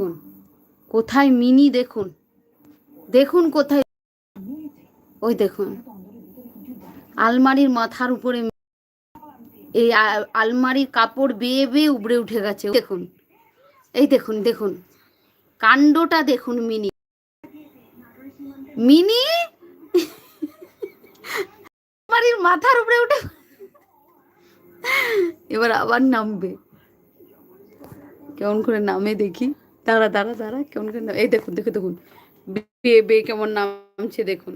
দেখুন। কোথায় মিনি দেখুন। দেখুন কোথায়। ওই দেখুন। আলমারির মাথার উপরে এই আলমারির কাপড় বেয়ে বেয়ে উপড়ে উঠে গেছে। দেখুন। এই দেখুন দেখুন। কাণ্ডটা দেখুন মিনি। মিনি? আলমারির মাথার উপরে উঠে এবার আবার নামবে। কেমন করে নামে দেখি। দাঁড়া দাঁড়া দাঁড়া, কেমন করে নামে এই দেখুন দেখুন দেখুন। বে বে কেমন নামছে, দেখুন।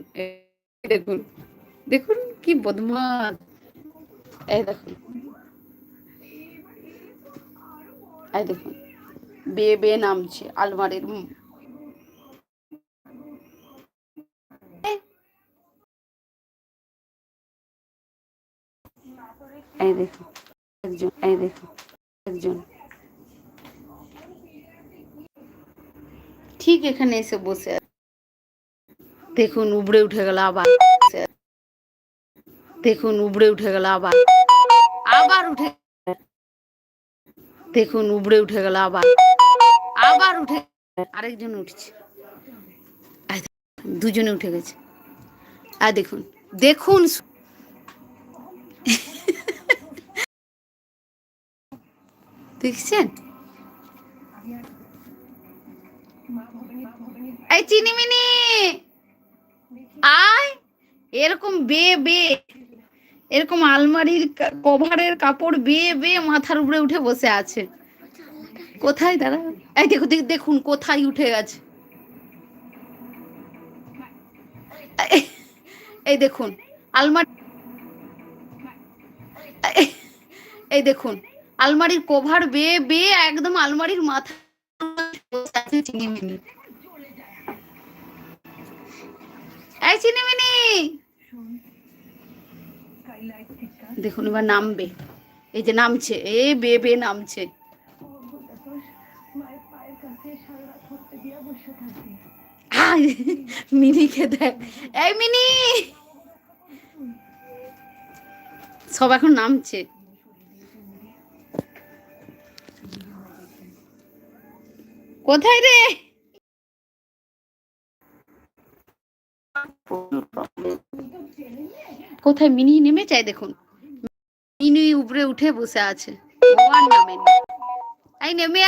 দেখুন দেখুন কি বদমাস। এই দেখুন। এই দেখুন বে বে নামছে, আলমারির এই দেখুন, একজন, এই দেখুন, একজন। ঠিক এখানে এসে বসে দেখুন, উবড়ে উঠে গেল আবার। দেখুন, উবড়ে উঠে গেল আবার। আবার উঠে দেখুন, উবড়ে উঠে গেল আবার। আবার উঠে আরেকজন উঠছে। দুজনে উঠে গেছে। আর দেখুন দেখুন দেখছেন? এই চিনি মিনি আয়। এরকম বে বে এরকম আলমারির কভারের কাপড় বেয়ে বেয়ে মাথার উপরে উঠে বসে আছে। কোথায় দাঁড়া? এই দেখ- দেখুন কোথায় উঠে গেছে। এই- দেখুন, আলমারি এই- দেখুন, আলমারির কভার বেয়ে বেয়ে একদম আলমারির মাথা দেখুন, এবার নামবে। এই যে নামছে, এ বে বে নামছে। দেখ। এই মিনি। সব এখন নামছে। কোথায় রে? কোথায়? মিনি নেমে চাই দেখুন। মিনি উপরে উঠে বসে আছে। নামেনি নেমে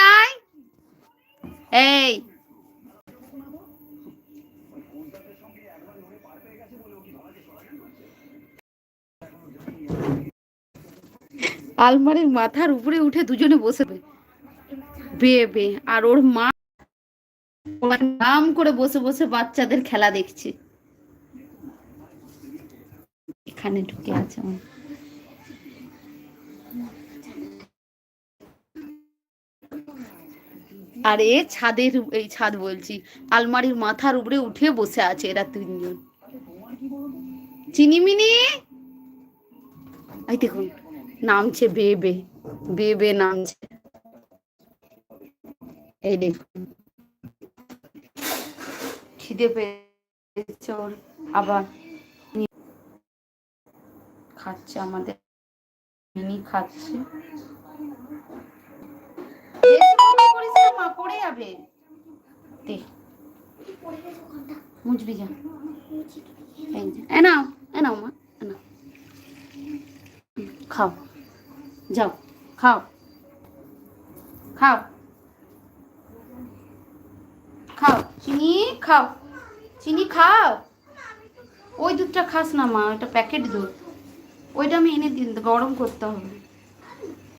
এই। আলমারির মাথার উপরে উঠে দুজনে বসে বে বে বে আর ওর মা নাম করে বসে বসে বাচ্চাদের খেলা দেখছে। এখানে ঢুকে আছে আমার। আর এ ছাদের, এই ছাদ বলছি, আলমারির মাথার উপরে উঠে বসে আছে এরা তিনজন। চিনিমিনি! এই দেখুন, নামছে বে বে বে বে নামছে। এই খিদে পেয়েছে ওর। আবার খাচ্ছে আমাদের। মিনি খাচ্ছে। খাও। যাও। খাও। খাও। খাও। চিনি খাও। চিনি খাও। ওই দুধটা খাস না মা, ওইটা প্যাকেট দুধ। ওইটা আমি এনে দিন গরম করতে হবে।